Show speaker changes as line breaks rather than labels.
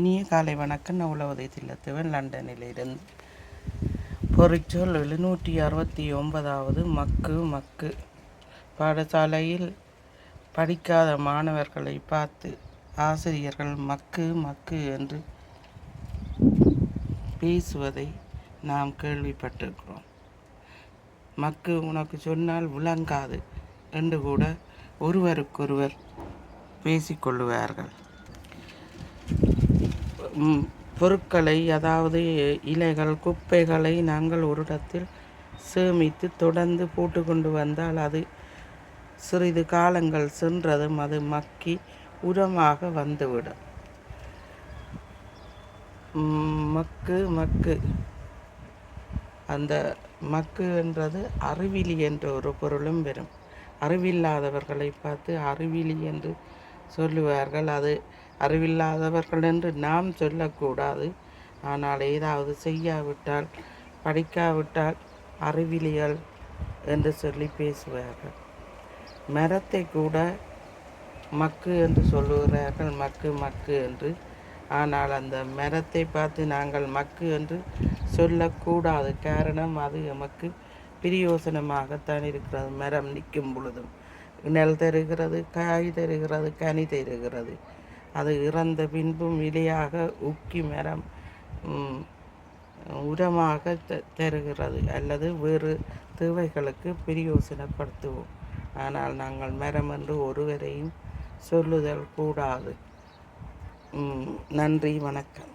இனிய காலை வணக்கம். நான் உலக தில்லத்துவன் லண்டனிலிருந்து. பொறிச்சொல் எழுநூற்றி அறுபத்தி ஒன்பதாவது. மக்கு மக்கு. பாடசாலையில் படிக்காத மாணவர்களை பார்த்து ஆசிரியர்கள் மக்கு மக்கு என்று பேசுவதை நாம் கேள்விப்பட்டிருக்கிறோம். மக்கு உனக்கு சொன்னால் விளங்காது என்று கூட ஒருவருக்கொருவர் பேசிக்கொள்ளுவார்கள் பொருட்களை அதாவது இலைகள் குப்பைகளை நாங்கள் ஒரு இடத்தில் சேமித்து தொடர்ந்து போட்டு கொண்டு வந்தால் அது சிறிது காலங்கள் சென்றதும் அது மக்கி உரமாக வந்துவிடும். மக்கு மக்கு. அந்த மக்கு என்றது அறிவிலி என்ற ஒரு பொருளும் வரும். அறிவில்லாதவர்களை பார்த்து அறிவிலி என்று சொல்லுவார்கள் அது அறிவில்லாதவர்கள் என்று நாம் சொல்லக்கூடாது. ஆனால் ஏதாவது செய்யாவிட்டால் படிக்காவிட்டால் அறிவிலியல் என்று சொல்லி பேசுவார்கள். மரத்தை கூட மக்கு என்று சொல்லுகிறார்கள் மக்கு மக்கு என்று. ஆனால் அந்த மரத்தை பார்த்து நாங்கள் மக்கு என்று சொல்லக்கூடாது. காரணம் அது எமக்கு பிரியோசனமாகத்தான் இருக்கிறது. மரம் நிற்கும் பொழுதும் நெல் தருகிறது காய் தருகிறது கனி தருகிறது. அது இறந்த பின்பும் இலையாக உக்கி மரம் உரமாக த- தருகிறது. அல்லது வேறு தேவைகளுக்கு பிரயோசனப்படுத்துவோம். ஆனால் நாங்கள் மரம் என்று ஒருவரையும் சொல்லுதல் கூடாது. நன்றி வணக்கம்.